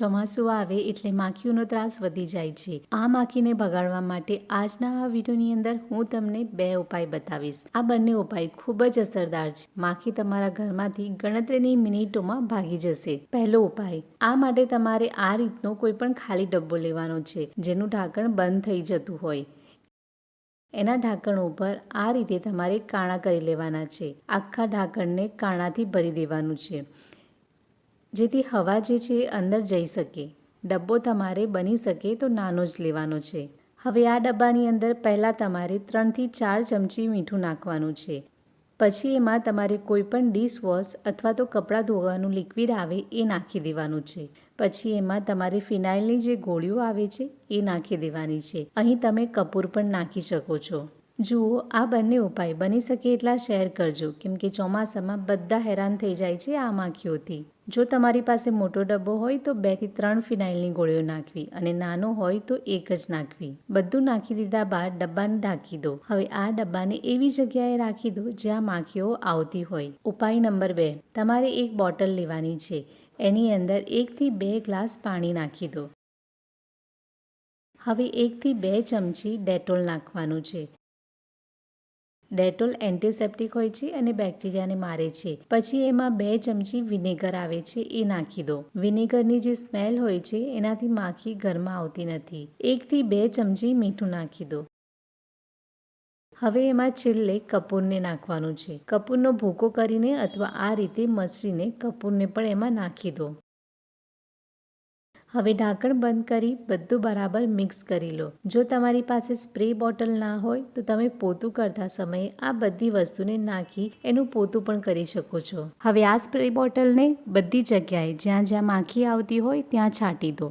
ચોમાસું આવે એટલે માખીઓનો ત્રાસ વધી જાય છે. આ માખીને ભગાડવા માટે આજના આ વિડીયોની અંદર હું તમને બે ઉપાય બતાવીશ. આ બંને ઉપાય ખૂબ જ અસરદાર છે. માખી તમારા ઘરમાંથી ગણતરીની મિનિટોમાં ભાગી જશે. પહેલો ઉપાય, આ માટે તમારે આ રીતનો કોઈ પણ ખાલી ડબ્બો લેવાનો છે, જેનું ઢાંકણ બંધ થઈ જતું હોય. એના ઢાંકણ ઉપર આ રીતે તમારે કાણા કરી લેવાના છે. આખા ઢાંકણને કાણાથી ભરી દેવાનું છે. જેથી હવા જે છે અંદર જઈ શકે. ડબ્બો તમારે બની શકે તો નાનો જ લેવાનો છે. હવે આ ડબ્બાની અંદર પહેલાં તમારે ત્રણથી ચાર ચમચી મીઠું નાખવાનું છે. પછી એમાં તમારે કોઈ પણ ડિશવોશ અથવા તો કપડાં ધોવાનું લિક્વિડ આવે એ નાખી દેવાનું છે. પછી એમાં તમારે ફિનાઇલની જે ગોળીઓ આવે છે એ નાખી દેવાની છે. અહીં તમે કપૂર પણ નાખી શકો છો. જુઓ, આ બંને ઉપાય બની શકે એટલા શેર કરજો, કેમ કે ચોમાસામાં બધા હેરાન થઈ જાય છે આ માખીઓથી જો તમારી પાસે મોટો ડબ્બો હોય તો બેથી ત્રણ ફિનાઇલની ગોળીઓ નાખવી અને નાનો હોય તો એક જ નાખવી. બધું નાખી દીધા બાદ ડબ્બાને ઢાંકી દો. હવે આ ડબ્બાને એવી જગ્યાએ રાખી દો જ્યાં માખીઓ આવતી હોય. ઉપાય નંબર બે, તમારે એક બોટલ લેવાની છે. એની અંદર એકથી બે ગ્લાસ પાણી નાખી દો. હવે એકથી બે ચમચી ડેટોલ નાખવાનું છે. ડેટોલ એન્ટિસેપ્ટિક હોય છે અને બેક્ટેરિયાને મારે છે. પછી એમાં બે ચમચી વિનેગર આવે છે, એ નાખી દો. વિનેગરની જે સ્મેલ હોય છે, એનાથી માખી ઘરમાં આવતી નથી. એકથી બે ચમચી મીઠું નાખી દો. હવે એમાં છેલ્લે કપૂરને નાખવાનું છે. કપૂરનો ભૂકો કરીને અથવા આ રીતે મસળીને કપૂરને પણ એમાં નાખી દો. હવે ઢાંકણ બંધ કરી બધું બરાબર મિક્સ કરી લો. જો તમારી પાસે સ્પ્રે બોટલ ના હોય, તો તમે પોતું કરતા સમયે આ બધી વસ્તુને નાખી એનું પોતું પણ કરી શકો છો. હવે આ સ્પ્રે બોટલને બધી જગ્યાએ જ્યાં જ્યાં માખી આવતી હોય ત્યાં છાંટી દો.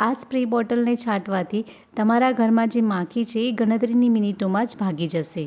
આ સ્પ્રે બોટલને છાંટવાથી તમારા ઘરમાં જે માખી છે એ ગણતરીની મિનિટોમાં જ ભાગી જશે.